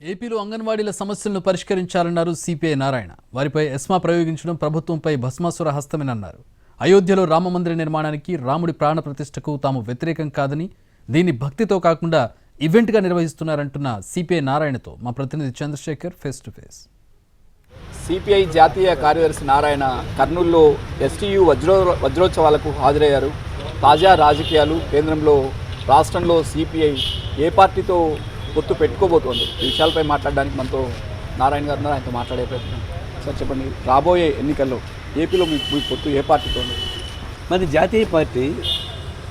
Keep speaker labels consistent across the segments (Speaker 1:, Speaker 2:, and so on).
Speaker 1: ఏపీలో అంగన్వాడీల సమస్యలను పరిష్కరించాలన్నారు సిపిఐ నారాయణ. వారిపై ఎస్మా ప్రయోగించడం ప్రభుత్వంపై భస్మాసుర హస్తమేనన్నారు అయోధ్యలో రామమందిర నిర్మాణానికి రాముడి ప్రాణ ప్రతిష్టకు తాము వ్యతిరేకం కాదని దీన్ని భక్తితో కాకుండా ఈవెంట్గా నిర్వహిస్తున్నారంటున్న సిపిఐ నారాయణతో మా ప్రతినిధి Chandrasekhar face to face.
Speaker 2: CPI జాతీయ కార్యదర్శి నారాయణ కర్నూలులో ఎస్టీయు వజ్రో వజ్రోత్సవాలకు హాజరయ్యారు. తాజా రాజకీయాలు కేంద్రంలో రాష్ట్రంలో సిపిఐ ఏ పార్టీతో పొత్తు పెట్టుకోబోతోంది. ఈ విషయాలపై మాట్లాడడానికి మనతో నారాయణ గారు ఆయనతో మాట్లాడే ప్రయత్నం. సార్ చెప్పండి రాబోయే ఎన్నికల్లో ఏపీలో మీ మీ పొత్తు ఏ పార్టీతో ఉంది?
Speaker 3: మరి జాతీయ పార్టీ.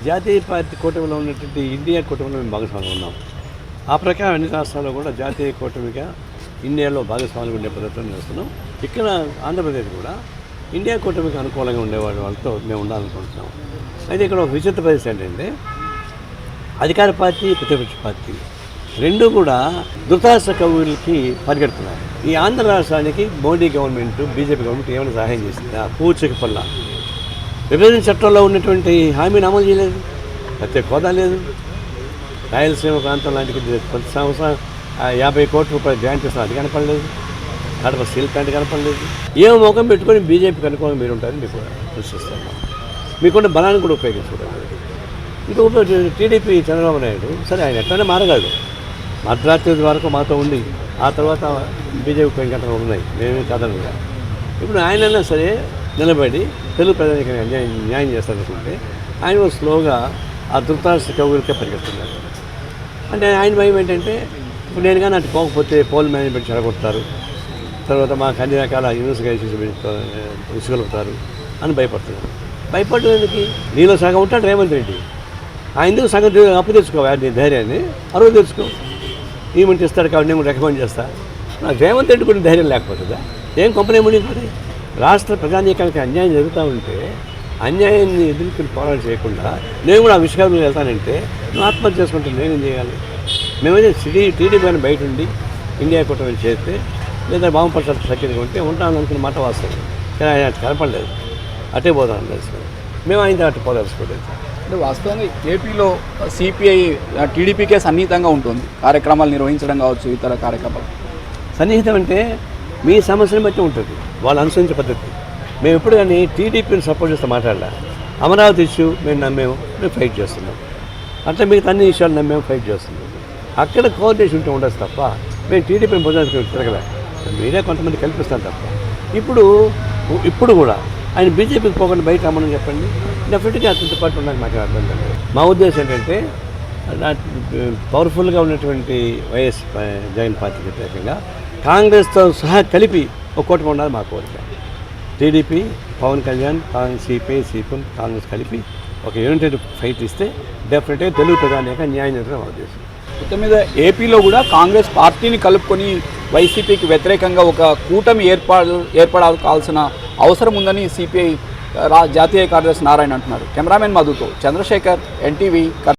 Speaker 3: జాతీయ పార్టీ కూటమిలో ఉన్నటువంటి ఇండియా కూటమిలో మేము భాగస్వామ్యం ఉన్నాం. ఆ ప్రకారం అన్ని రాష్ట్రాల్లో కూడా జాతీయ కూటమిగా ఇండియాలో భాగస్వామ్యం ఉండే పద్ధతిలో చేస్తున్నాం. ఇక్కడ ఆంధ్రప్రదేశ్ కూడా ఇండియా కూటమికి అనుకూలంగా ఉండేవాళ్ళ వాళ్ళతో మేము ఉండాలనుకుంటున్నాం. అయితే ఇక్కడ ఒక విచిత్ర పరిస్థితి ఏంటంటే అధికార పార్టీ ప్రతిపక్ష పార్టీ. రెండు కూడా ధృతరాష్ట్ర కవులకి పరిగెడుతున్నారు ఈ ఆంధ్ర రాష్ట్రానికి మోడీ గవర్నమెంట్ బీజేపీ గవర్నమెంట్ ఏమైనా సహాయం చేసిందా? పూచిక పల్ల. విభజన చట్టంలో ఉన్నటువంటి హామీని అమలు చేయలేదు. ప్రత్యేక హోదా లేదు. రాయలసీమ ప్రాంతం లాంటి ప్రతి సంవత్సరం యాభై కోట్ల రూపాయలు గ్రాంట్ ఇస్తున్నారు అది కనపడలేదు. కడప స్టీల్ ప్లాంట్ కనపడలేదు. ఏ ముఖం పెట్టుకొని బీజేపీ కనుక్కొని మీరు ఉంటారని మీకు సృష్టిస్తాను మీకున్న బలాన్ని కూడా ఉపయోగించుకోవడం ఇంకొక టీడీపీ చంద్రబాబు నాయుడు సరే ఆయన ఎట్లనే మారగలడు. అర్ధరాత్రి వరకు మాతో ఉండి ఆ తర్వాత బీజేపీ పెంకటలు ఉన్నాయి. మేమే కాదని ఇప్పుడు ఆయనైనా సరే నిలబడి తెలుగు ప్రజలకి న్యాయం న్యాయం చేస్తారనుకుంటే ఆయన కూడా స్లోగా ఆ ధృతరాష్ట్ర కవులకే పరిగెత్తున్నారు. అంటే ఆయన భయం ఏంటంటే ఇప్పుడు నేను కానీ అటు పోకపోతే పోల్ మేనేజ్మెంట్ చెడగొడతారు. తర్వాత మాకు అన్ని రకాల ఇన్వెస్టిగేషన్స్ ఉసుగలుగుతారు అని భయపడుతున్నారు. భయపడడం నీలో సగం ఉంటాడు రేవంత్ రెడ్డి. ఆయన సగం అప్పు తెచ్చుకోవాలి నీ ధైర్యాన్ని. అరువు తెచ్చుకో. ఈమెంట్ ఇస్తాడు కాబట్టి నేను రికమెండ్ చేస్తాను నాకు రేవంత్ రెడ్డి కూడా ధైర్యం లేకపోతుందా? ఏం కంపెనీ మునిగిపోతుంది రాష్ట్ర ప్రజానీకానికి అన్యాయం జరుగుతూ ఉంటే అన్యాయాన్ని ఎదుర్కొని పోరాటం చేయకుండా నేను కూడా ఆ విషయాలు వెళ్తానంటే నువ్వు ఆత్మహత్య చేసుకుంటే నేనేం చేయాలి? మేమైతే సిటీ టీడీపీ అని బయట ఉండి ఇండియా కూటమి చేస్తే లేదా వామపక్షాలు సఖ్యతగా ఉంటే ఉంటాను అనుకున్న మాట వాస్తవం. కానీ ఆయన కనపడలేదు. అటే పోదాం తెలుసుకుని మేము ఆయన అటు పోదలుచుకోలేదు
Speaker 2: అంటే వాస్తవంగా ఏపీలో సిపిఐ టీడీపీకే సన్నిహితంగా ఉంటుంది. కార్యక్రమాలు నిర్వహించడం కావచ్చు ఇతర కార్యక్రమాలు.
Speaker 3: సన్నిహితం అంటే మీ సమస్యను బట్టి ఉంటుంది. వాళ్ళు అనుసరించే పద్ధతి. మేము ఎప్పుడు కానీ టీడీపీని సపోర్ట్ చేస్తే మాట్లాడాల. అమరావతి ఇష్యూ మేము నమ్మేము మేము ఫైట్ చేస్తున్నాం. అట్లా మిగతా అన్ని విషయాలు నమ్మేము ఫైట్ చేస్తున్నాం. అక్కడ కోఆర్డినేషన్ ఉంటే ఉండదు తప్ప మేము టీడీపీని పొందడానికి తిరగలే. మీరే కొంతమంది కల్పిస్తాం తప్ప. ఇప్పుడు ఇప్పుడు కూడా ఆయన బీజేపీకి పోకుండా బయట రమ్మని చెప్పండి. డెఫినెట్గా అతనితో పాటు ఉండడానికి మాకు అర్థం లేదు మా ఉద్దేశం ఏంటంటే పవర్ఫుల్గా ఉన్నటువంటి వైఎస్ జగన్ పార్టీకి వ్యతిరేకంగా కాంగ్రెస్తో సహా కలిపి ఒక కూటమి ఉండాలి మా కోరిక. TDP Pawan Kalyan Congress CPI CPM Congress కలిపి ఒక యూనిటెడ్ ఫైట్ ఇస్తే డెఫినెట్గా తెలుగు ప్రధానిక న్యాయం జరగడం మా ఉద్దేశం.
Speaker 2: మొత్తం మీద ఏపీలో కూడా కాంగ్రెస్ పార్టీని కలుపుకొని వైసీపీకి వ్యతిరేకంగా ఒక కూటమి ఏర్పాటు ఏర్పడాల్సిన అవసరం ఉందని సిపిఐ రా జాతీయ కార్యదర్శి నారాయణ అంటున్నారు. Cameraman మధుతో Chandrasekhar NTV